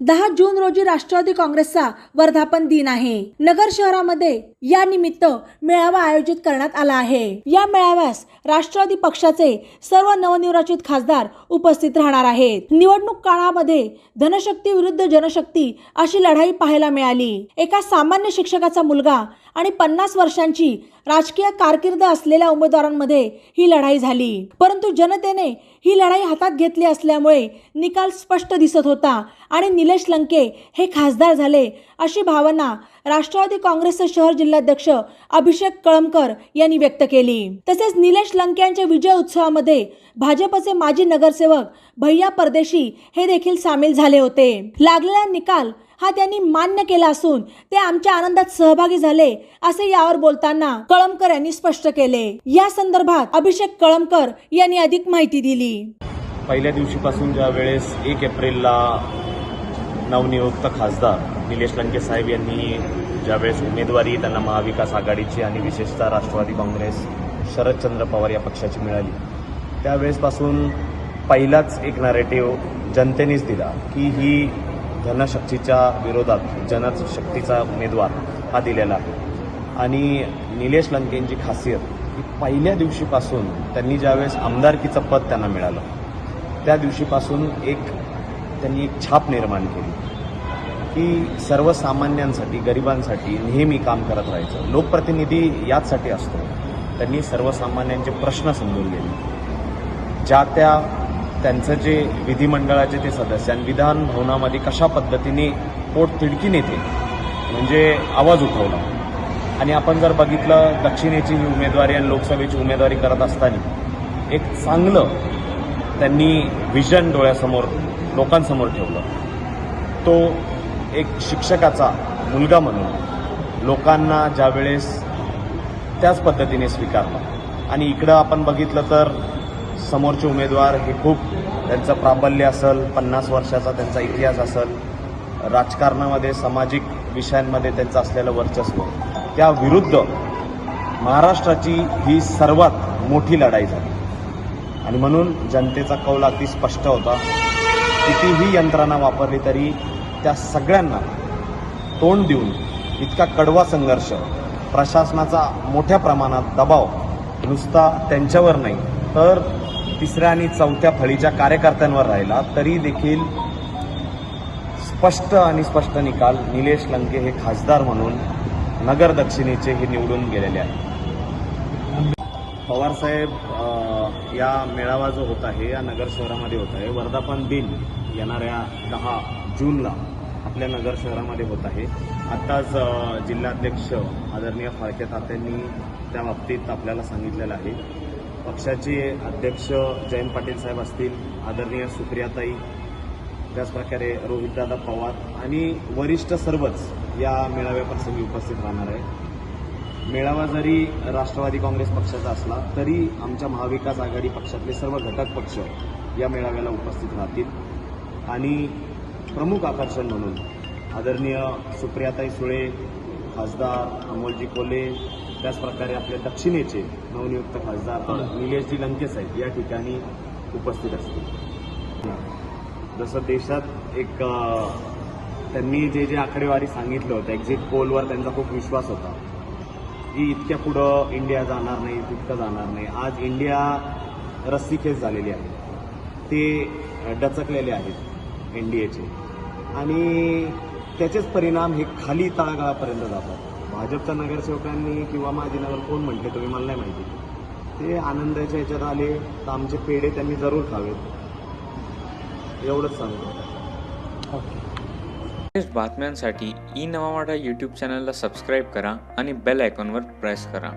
दहा जून रोजी राष्ट्रवादी काँग्रेसचा वर्धापन दिन आहे. नगर शहरामध्ये या निमित्त मेळावा आयोजित करण्यात आला आहे. या मेळाव्यास राष्ट्रवादी पक्षाचे सर्व नवनिर्वाचित खासदार उपस्थित राहणार आहेत. निवडणूक काळामध्ये धनशक्ती विरुद्ध जनशक्ती अशी लढाई पाहायला मिळाली. एका सामान्य शिक्षकाचा मुलगा आणि पन्नास वर्षांची राजकीय कारकीर्द असलेल्या उमेदवारांमध्ये ही लढाई झाली. परंतु जनतेने ही लढाई हातात घेतली असल्यामुळे निकाल स्पष्ट दिसत होता आणि निलेश लंके हे खासदार झाले अशी भावना राष्ट्रवादी काँग्रेसचे शहर जिल्हाध्यक्ष अभिषेक कळमकर यांनी व्यक्त केली. तसेच निलेश लंके यांच्या विजय उत्सवामध्ये भाजपचे माजी नगरसेवक भैया परदेशी हे देखील सामील झाले होते. लागलेला निकाल हा त्यांनी मान्य केला असून ते आमच्या आनंदात सहभागी झाले असे यावर बोलताना कळमकर यांनी स्पष्ट केले. या संदर्भात अभिषेक कळमकर यांनी अधिक माहिती दिली. पहिल्या दिवशीपासून ज्या वेळेस एक एप्रिलला नवनियुक्त खासदार निलेश लंके साहेब यांनी ज्यावेळेस उमेदवारी त्यांना महाविकास आघाडीची आणि विशेषतः राष्ट्रवादी काँग्रेस शरदचंद्र पवार या पक्षाची मिळाली. त्यावेळेसपासून पहिलाच एक नॅरेटिव्ह जनतेनेच दिला की ही धनशक्तीच्या विरोधात जनशक्तीचा उमेदवार हा दिलेला आहे. आणि निलेश लंकेंची खासियत ही पहिल्या दिवशीपासून त्यांनी ज्यावेळेस आमदारकीचं पद त्यांना मिळालं त्या दिवशीपासून एक त्यांनी एक छाप निर्माण केली की सर्वसामान्यांसाठी गरिबांसाठी नेहमी काम करत राहायचं. लोकप्रतिनिधी याचसाठी असतो. त्यांनी सर्वसामान्यांचे प्रश्न समजून गेले ज्या त्या त्यांचं जे विधिमंडळाचे ते सदस्य आणि विधान भवनामध्ये कशा पद्धतीने पोटतिडकी नेते म्हणजे आवाज उठवला. आणि आपण जर बघितलं दक्षिणेची ही उमेदवारी आणि लोकसभेची उमेदवारी करत असताना एक चांगलं त्यांनी विजन डोळ्यासमोर लोकांसमोर ठेवलं. तो एक शिक्षकाचा मुलगा म्हणून लोकांना ज्यावेळेस त्याच पद्धतीने स्वीकारला. आणि इकडं आपण बघितलं तर समोरचे उमेदवार हे खूप त्यांचं प्राबल्य असेल पन्नास वर्षाचा त्यांचा इतिहास असेल. राजकारणामध्ये सामाजिक विषयांमध्ये त्यांचं असलेलं वर्चस्व. त्या विरुद्ध महाराष्ट्राची ही सर्वात मोठी लढाई झाली. आणि म्हणून जनतेचा कौल अगदी स्पष्ट होता. कितीही यंत्रणा वापरली तरी त्या सगळ्यांना तोंड देऊन इतका कडवा संघर्ष प्रशासनाचा मोठ्या प्रमाणात दबाव नुसता त्यांच्यावर नाही तर तिसऱ्या आणि चौथ्या फळीच्या कार्यकर्त्यांवर राहिला तरी देखील स्पष्ट आणि स्पष्ट निकाल निलेश लंके हे खासदार म्हणून नगर दक्षिणेचे हे निवडून गेलेले आहेत. पवारसाहेब या मेळावा जो होत आहे या नगर शहरामध्ये होत आहे वर्धापन दिन येणाऱ्या दहा जूनला आपल्या नगर शहरामध्ये होत आहे. आत्ताच जिल्हाध्यक्ष आदरणीय फाळके तात्यांनी त्या बाबतीत आपल्याला सांगितलेलं आहे. पक्षाचे अध्यक्ष जयंत पाटील साहेब असतील आदरणीय सुप्रियाताई त्याचप्रकारे रोहितदादा पवार आणि वरिष्ठ सर्वच या मेळाव्याप्रसंगी उपस्थित राहणार आहे मेळावा जरी राष्ट्रवादी काँग्रेस पक्षाचा असला तरी आमच्या महाविकास आघाडी पक्षातले सर्व घटक पक्ष या मेळाव्याला उपस्थित राहतील. आणि प्रमुख आकर्षण म्हणून आदरणीय सुप्रियाताई सुळे खासदार अमोलजी कोले त्याचप्रकारे आपल्या दक्षिणेचे नवनियुक्त खासदार निलेशजी लंके साहेब या ठिकाणी उपस्थित असतील. जसं देशात एक त्यांनी जे जे आकडेवारी सांगितलं होतं एक्झिट पोलवर त्यांचा खूप विश्वास होता की इतक्या पुढं इंडिया जाणार नाही तितकं जाणार नाही. आज इंडिया रस्सीखेच झालेली आहे. ते डचकलेले आहेत एन डी एचे आणि त्याचेच परिणाम हे खाली तळागाळापर्यंत जातात. भाजपच्या नगरसेवकांनी किंवा माझी नगर कोण म्हटले तुम्ही मला नाही माहिती. ते आनंदाच्या ह्याच्यात आले तर आमचे पेढे त्यांनी जरूर खावेत. एवढंच सांगतो. लेटेस्ट बातम्यांसाठी ई नवा यूट्यूब चॅनलला सबस्क्राईब करा आणि बेल आयकॉनवर प्रेस करा.